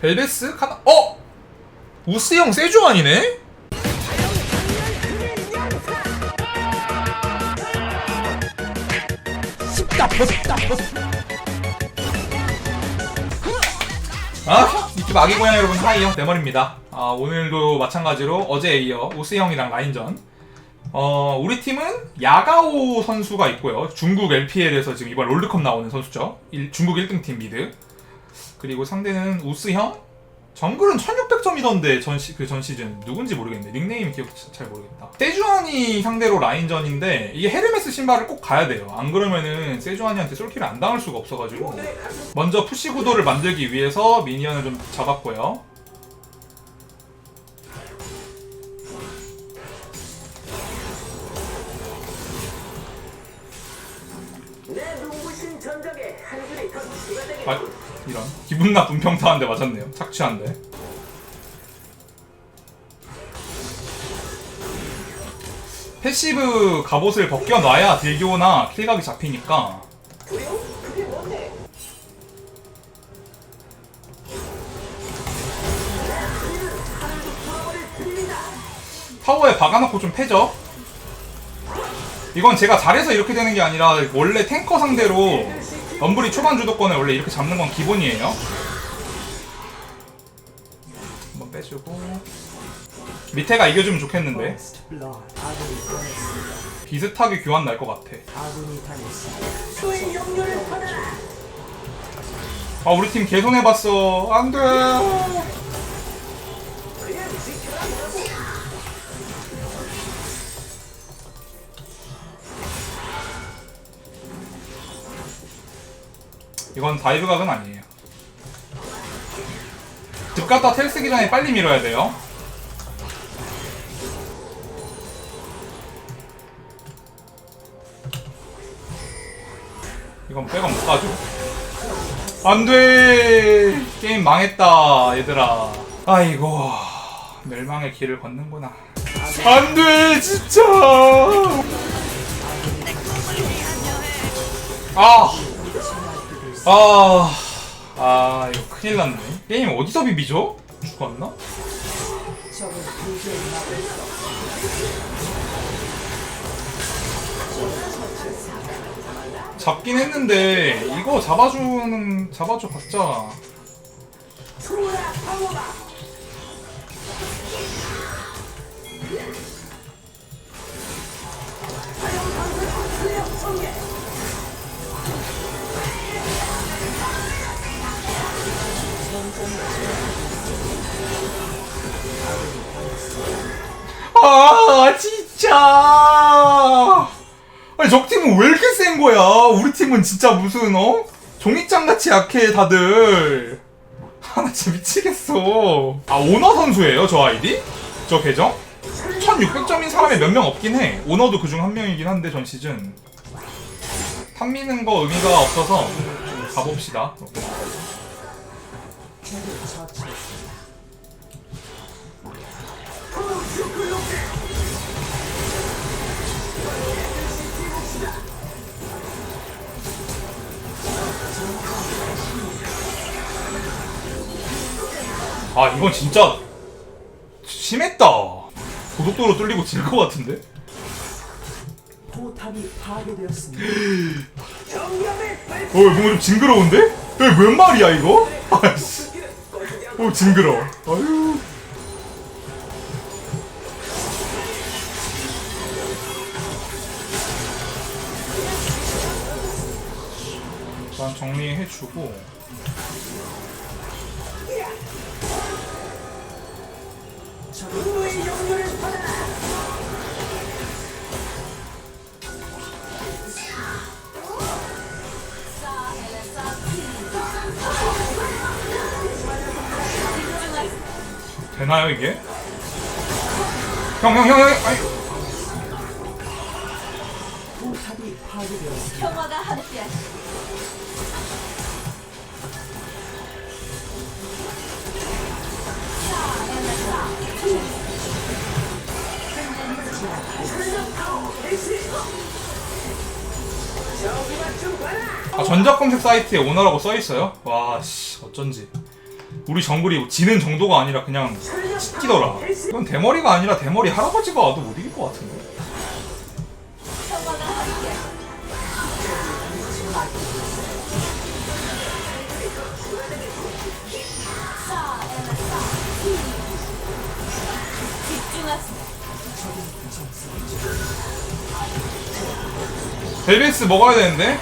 벨베스 카나 어 우스형 세주안이네 아, 이렇게 마기 고양 여러분 하이요 대머리입니다. 아, 오늘도 마찬가지로 어제에 이어 우스 형이랑 라인전. 어, 우리 팀은 야가오 선수가 있고요. 중국 LPL에서 지금 이번 롤드컵 나오는 선수죠. 일- 중국 1등 팀 미드. 그리고 상대는 우스형. 정글은 1600점이던데 전 시 그전 시즌. 누군지 모르겠네. 닉네임 기억 잘 모르겠다. 세주안이 상대로 라인전인데 이게 헤르메스 신발을 꼭 가야 돼요. 안 그러면은 세주안이한테 솔킬을 안 당할 수가 없어가지고. 먼저 푸시 구도를 만들기 위해서 미니언을 좀 잡았고요. 아 이런 기분 나쁜 평타한데 맞았네요 착취한데 패시브 갑옷을 벗겨놔야 딜교나 킬각이 잡히니까? 타워에 박아놓고 좀 패죠. 이건 제가 잘해서 이렇게 되는 게 아니라 원래 탱커 상대로 럼블이 초반 주도권을 원래 이렇게 잡는 건 기본이에요. 한번 빼주고 밑에가 이겨주면 좋겠는데. 비슷하게 교환 날 것 같아. 아 우리 팀 개손해봤어. 안 돼. 이건 다이브 각은 아니에요. 집 갔다 텔 쓰기 전에 빨리 밀어야 돼요. 이건 백업 못 가죠. 안 돼! 게임 망했다, 얘들아. 아이고, 멸망의 길을 걷는구나. 안 돼, 진짜! 아! 아, 아 이거 큰일 났네. 게임 어디서 비비죠? 죽었나? 잡긴 했는데 이거 잡아주는 잡아줘 봤자 아 진짜 아니 적 팀은 왜 이렇게 센 거야? 우리 팀은 진짜 무슨 어 종이장 같이 약해 다들 하나 진짜 미치겠어. 아 오너 선수예요 저 아이디? 저 계정? 1600점인 사람이 몇 명 없긴 해. 오너도 그중 한 명이긴 한데 전 시즌 탐미는 거 의미가 없어서 가봅시다. 적을 처치했습니다. 아 이건 진짜 심했다. 고속도로 뚫리고 질 것 같은데? 포탑이 파괴되었습니다. 어 뭔가 좀 징그러운데? 야, 웬 말이야 이거? 아이씨. 어 징그러. 아유. 일단 정리해주고 영혼을 되나요 이게? 형 형 형형 아이. 평화가 함께하시. 아, 전작 검색 사이트에 오너라고 써 있어요. 와, 씨, 어쩐지. 우리 정글이 지는 정도가 아니라 그냥 찢기더라. 이건 대머리가 아니라 대머리 할아버지가 와도 못 이길 것 같은데. 벨베스 먹어야 되는데?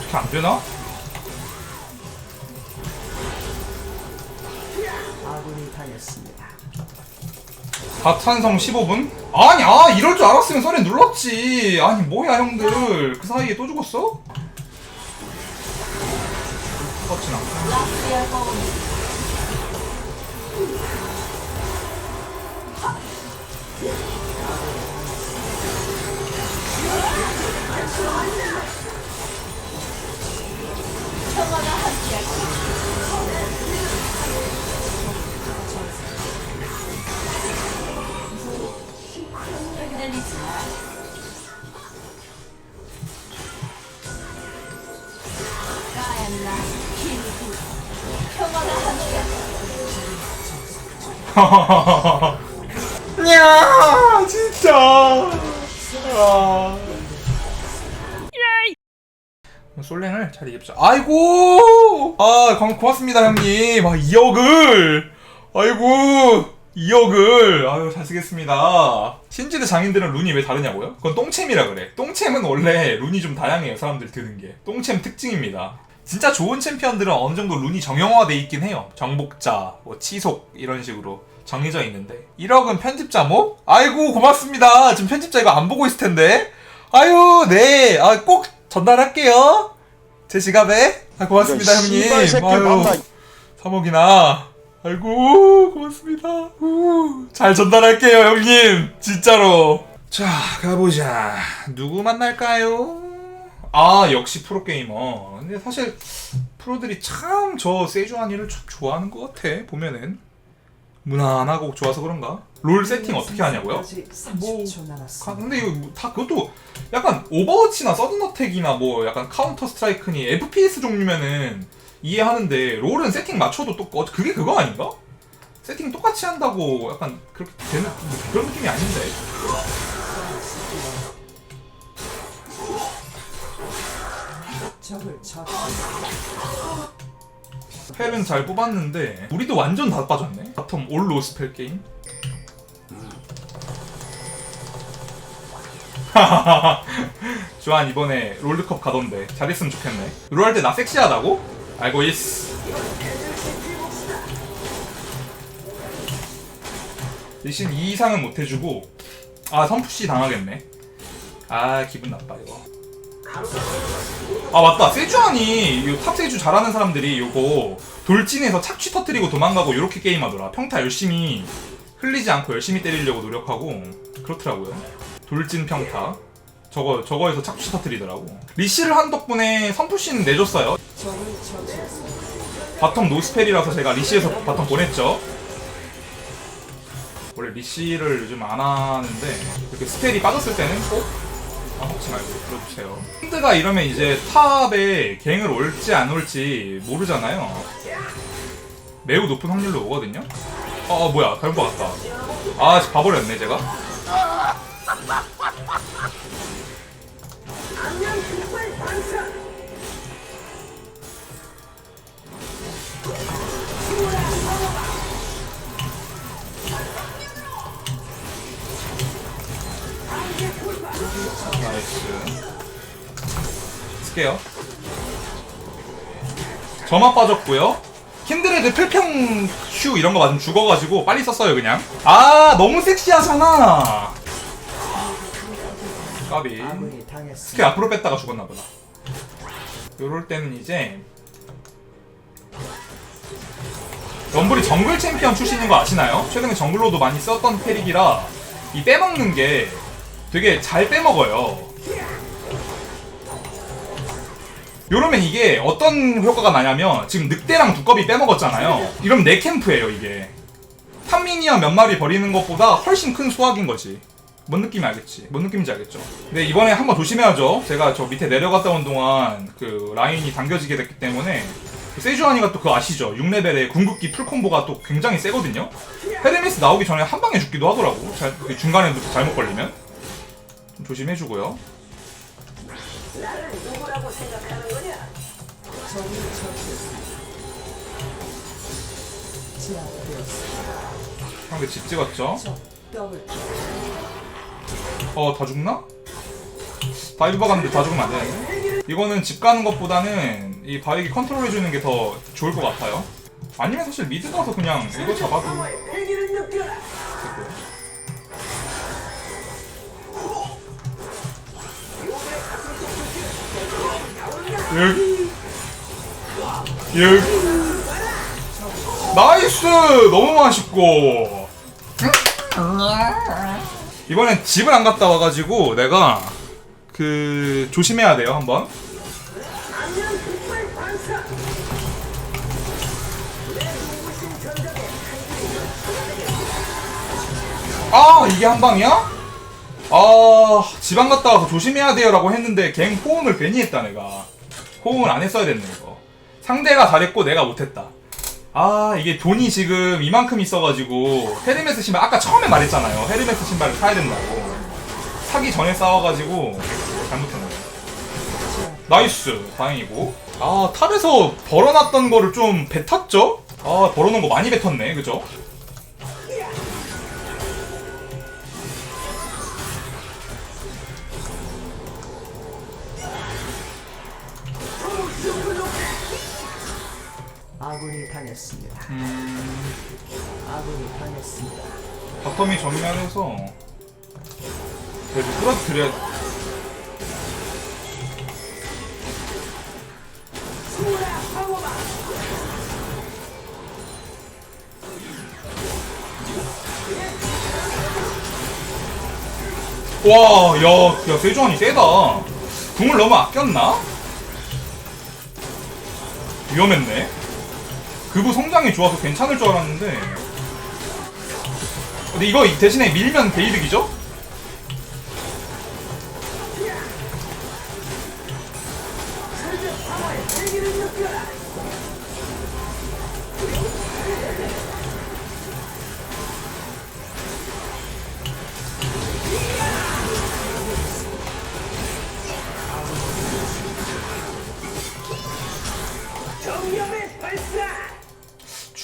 이렇게 안 되나? 아군이 당했습니다. 박찬성 15분? 아니 아 이럴 줄 알았으면 서렌 눌렀지 아니 뭐야 형들 그 사이에 또 죽었어? 터치나 평화가 함께하고 야 진짜 아. 솔랭을 잘 이깁시다. 아이고! 아 고- 고맙습니다 형님. 아 2억을! 아이고 2억을! 아유 잘 쓰겠습니다. 신지드 장인들은 룬이 왜 다르냐고요? 그건 똥챔이라 그래. 똥챔은 원래 룬이 좀 다양해요 사람들이 드는 게. 똥챔 특징입니다. 진짜 좋은 챔피언들은 어느 정도 룬이 정형화돼 있긴 해요. 정복자 뭐 치속 이런 식으로 정해져 있는데. 1억은 편집자 뭐? 아이고 고맙습니다. 지금 편집자 이거 안 보고 있을 텐데. 아유 네 아꼭 전달할게요. 제 지갑에. 아, 고맙습니다 형님. 아유 3억이나. 아이고 고맙습니다. 우, 잘 전달할게요 형님. 진짜로. 자 가보자. 누구 만날까요? 아 역시 프로게이머. 근데 사실 프로들이 참 저 세주아니를 참 좋아하는 것 같아 보면은. 무난하고 좋아서 그런가? 롤 세팅 어떻게 하냐고요? 뭐 30초 가-. 근데 이거 뭐다 그것도 약간 오버워치나 서든어택이나 뭐 약간 카운터 스트라이크니 FPS 종류면은 이해하는데 롤은 세팅 맞춰도 또 어, 그게 그거 아닌가? 세팅 똑같이 한다고 약간 그렇게 되는 그런 느낌이 아닌데. 스펠은 잘 뽑았는데 우리도 완전 다 빠졌네 바텀 올 로 스펠 게임 주한 이번에 롤드컵 가던데 잘했으면 좋겠네. 롤할 때 나 섹시하다고? 알고 있어 대신 2 이상은 못해주고 아 선푸시 당하겠네. 아 기분 나빠 이거 아 맞다. 세주안이 이탑 세주 잘하는 사람들이 요거 돌진해서 착취 터트리고 도망가고 요렇게 게임하더라. 평타 열심히 흘리지 않고 열심히 때리려고 노력하고 그렇더라고요 돌진 평타 저거 저거에서 착취 터트리더라고 리시를 한 덕분에 선푸시는 내줬어요. 바텀 노스펠이라서 제가 리시에서 바텀 보냈죠. 원래 리시를 요즘 안 하는데 이렇게 스펠이 빠졌을 때는 꼭 까먹지 말고 들어주세요. 핸드가 이러면 이제 탑에 갱을 올지 안 올지 모르잖아요. 매우 높은 확률로 오거든요. 어, 어 뭐야 잘못 봤다. 아 봐버렸네 제가. 쓸게요. 저만 빠졌고요. 킨드레드 필평 슈 이런 거 맞으면 죽어가지고 빨리 썼어요 그냥. 아 너무 섹시하잖아. 까비. 아군이 스킬. 앞으로 뺐다가 죽었나 보다. 요럴 때는 이제 럼블이 정글 챔피언 출신인 거 아시나요? 최근에 정글로도 많이 썼던 캐릭이라 이 빼먹는 게 되게 잘 빼먹어요. 이러면 이게 어떤 효과가 나냐면 지금 늑대랑 두꺼비 빼먹었잖아요. 이러면 내 캠프예요 이게. 탐미니언 몇 마리 버리는 것보다 훨씬 큰 수확인 거지. 뭔 느낌이 알겠지? 뭔 느낌인지 알겠죠? 근데 이번에 한번 조심해야죠. 제가 저 밑에 내려갔다 온 동안 그 라인이 당겨지게 됐기 때문에 그 세주아니가 또 그거 아시죠? 6레벨의 궁극기 풀콤보가 또 굉장히 세거든요? 헤르미스 나오기 전에 한 방에 죽기도 하더라고. 잘, 그 중간에 잘못 걸리면. 좀 조심해주고요. 상대 집 찍었죠? 어, 다 죽나? 다이브 박았는데 다 죽으면 안 되는데? 이거는 집 가는 것보다는 이 바이기 컨트롤 해주는 게 더 좋을 것 같아요. 아니면 사실 미드 가서 그냥 이거 잡아도. 여기 여기 나이스 너무 맛있고 이번엔 집을 안 갔다 와가지고 내가 그 조심해야 돼요 한번. 아 이게 한 방이야? 아 지방 갔다 와서 조심해야 돼요 라고 했는데 갱 호응을 괜히 했다 내가. 호응을 안 했어야 됐네 이거. 상대가 잘했고 내가 못했다 아 이게 돈이 지금 이만큼 있어가지고 헤르메스 신발 아까 처음에 말했잖아요. 헤르메스 신발을 사야 된다고. 사기 전에 싸워가지고 잘못했네 나이스. 다행이고. 아 탑에서 벌어놨던 거를 좀 뱉었죠? 아 벌어놓은 거 많이 뱉었네. 그죠? 아군이 당했습니다. 음... 아군이 당했습니다. 바텀이 정면에서 그래도 끌어들여야 와, 야, 야, 세주환이 세다. 궁을 너무 아꼈나? 위험했네. 그부 성장이 좋아서 괜찮을 줄 알았는데. 근데 이거 대신에 밀면 개이득이죠?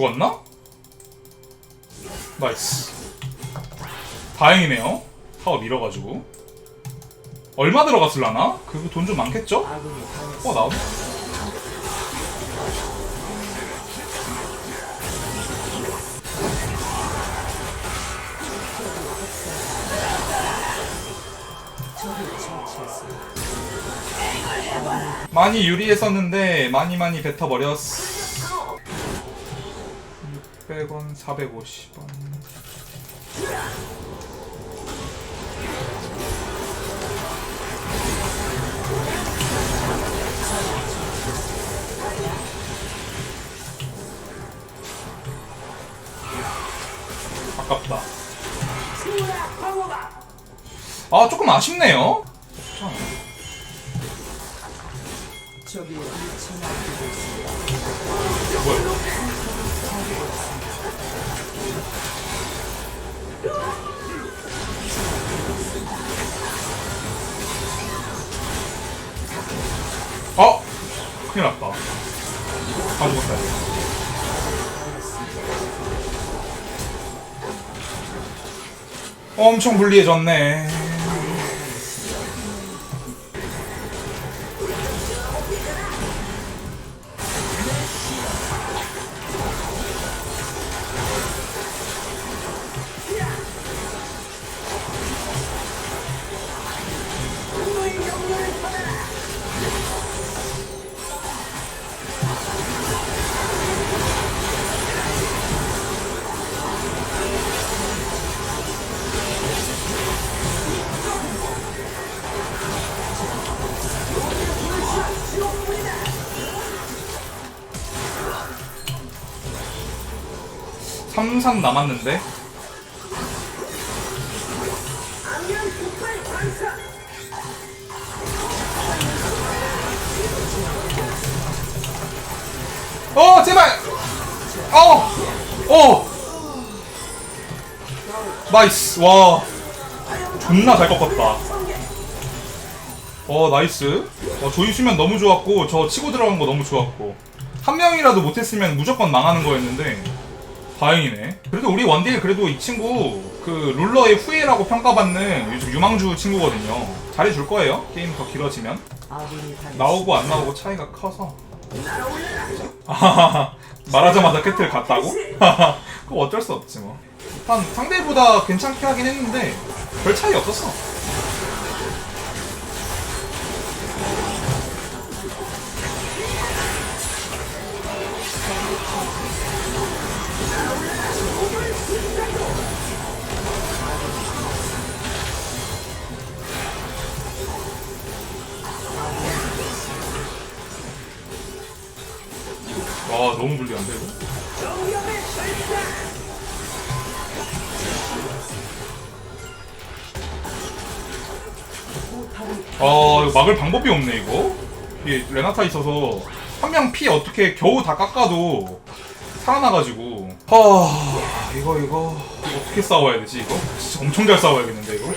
죽었나? 나이스. 다행이네요. 타워 밀어가지고. 얼마 들어갔을라나? 그거 돈 좀 많겠죠? 아군이 당했습니다. 어, 나오네. 많이 유리했었는데 많이 많이 뱉어버렸어 600원 450원. 아깝다. 아 조금 아쉽네요. 뭐야 어? 큰일 났다. 다 죽었다. 엄청 불리해졌네. 삼삼 남았는데. 어 제발! 어! 어! 나이스. 와. 존나 잘 꺾었다. 어 나이스. 어, 조이 수면 너무 좋았고 저 치고 들어간 거 너무 좋았고. 한 명이라도 못했으면 무조건 망하는 거였는데 다행이네. 그래도 우리 원딜 그래도 이 친구 그 룰러의 후예라고 평가받는 요즘 유망주 친구거든요. 잘해줄 거예요 게임 더 길어지면. 나오고 안 나오고 차이가 커서. 말하자마자 캐틀 갔다고? 그거 어쩔 수 없지 뭐. 일단 상대보다 괜찮게 하긴 했는데 별 차이 없었어 와 너무 불리한데 이거? 아 이거 막을 방법이 없네 이거 이게 레나타 있어서 한 명 피 어떻게 겨우 다 깎아도 살아나가지고 하 이거 이거 이거 어떻게 싸워야 되지 이거? 진짜 엄청 잘 싸워야겠는데 이거?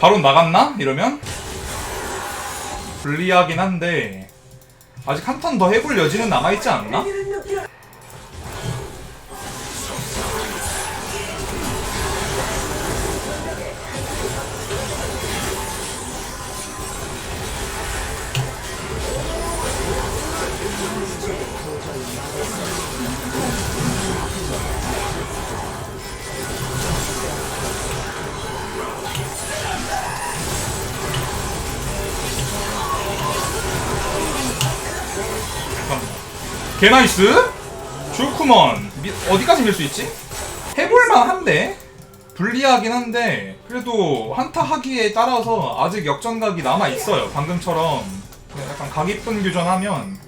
바로 나갔나? 이러면? 불리하긴 한데 아직 한 턴 더 해볼 여지는 남아있지 않나? 개 나이스? 좋구먼 미- 어디까지 밀 수 있지? 해볼만 한데? 불리하긴 한데 그래도 한타 하기에 따라서 아직 역전각이 남아있어요 방금처럼 그냥 약간 각 이쁜 교전하면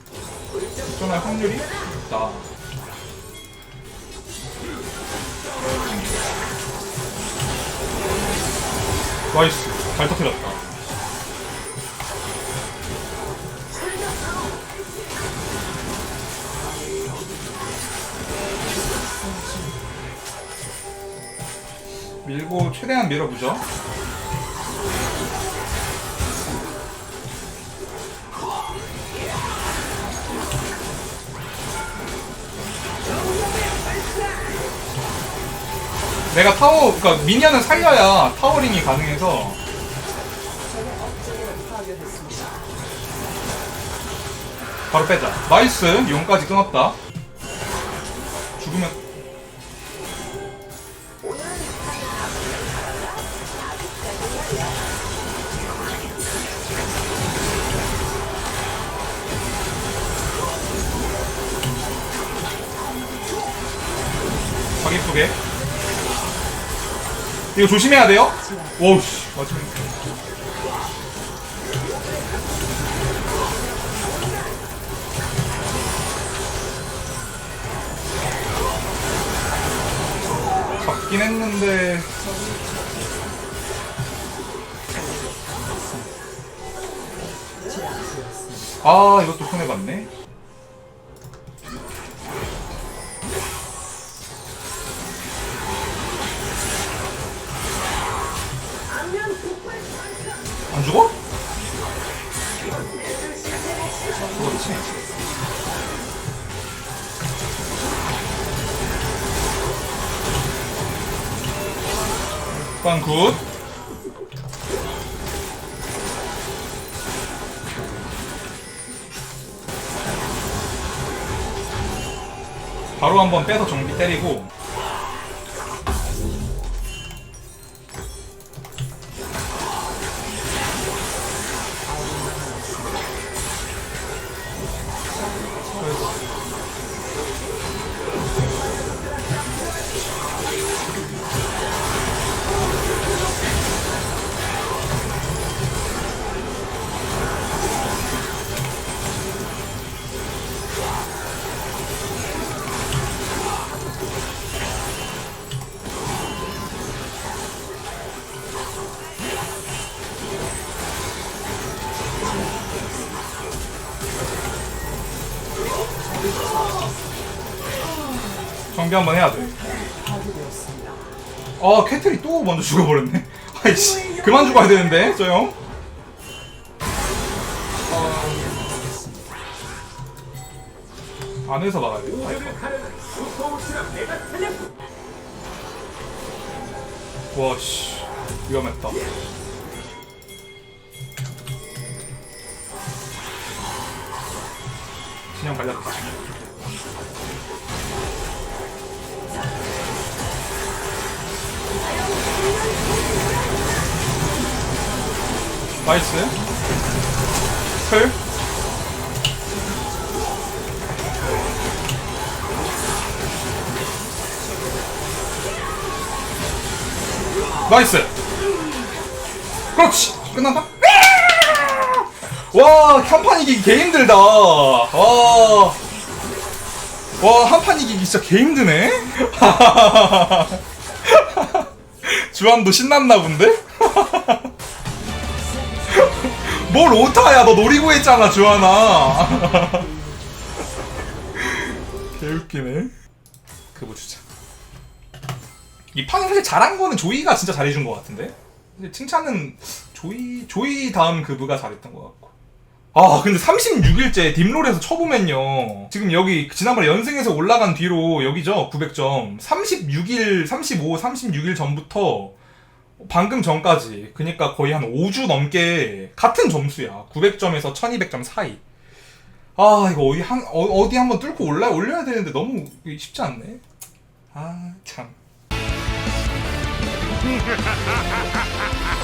역전할 확률이 있다 나이스 잘 터뜨렸다 밀고 최대한 밀어보죠. 내가 타워, 그러니까 미니언을 살려야 타워링이 가능해서 바로 빼자. 나이스, 용까지 끊었다. 죽으면 이거 조심해야 돼요. 오우씨, 맞으면. 잡긴 했는데 아 이것도 손해봤네 바로 한번 빼서 정비 때리고 정비 한번 해야 돼. 아 캐틀이 또 먼저 죽어버렸네. 아이씨 그만 죽어야 되는데 저 형. 아, 안에서 막아야 돼. 오늘을 가르는 슈퍼우스라 메가 텔레포 와 씨. 위험했다. 진영 갈렸다. 나이스. 클. 나이스. 그렇지. 끝났다. 와, 한판 이기기 개 힘들다. 와. 와, 한판 이기기 진짜 개 힘드네. 주한도 신났나 본데? 뭘 오타야, 너 노리고 했잖아, 주한아. 개웃기네. 그거 주자. 이 판은 사실 잘한 거는 조이가 진짜 잘해준 것 같은데? 근데 칭찬은 조이, 조이 다음 그부가 잘했던 것 같고. 아, 근데 36일째 딥롤에서 쳐보면요. 지금 여기 지난번에 연승에서 올라간 뒤로 여기죠. 900점. 36일, 35, 36일 전부터 방금 전까지. 그니까 거의 한 5주 넘게 같은 점수야. 900점에서 1200점 사이. 아, 이거 어디 한, 어, 어디 한번 뚫고 올라, 올려야 되는데 너무 쉽지 않네. 아, 참.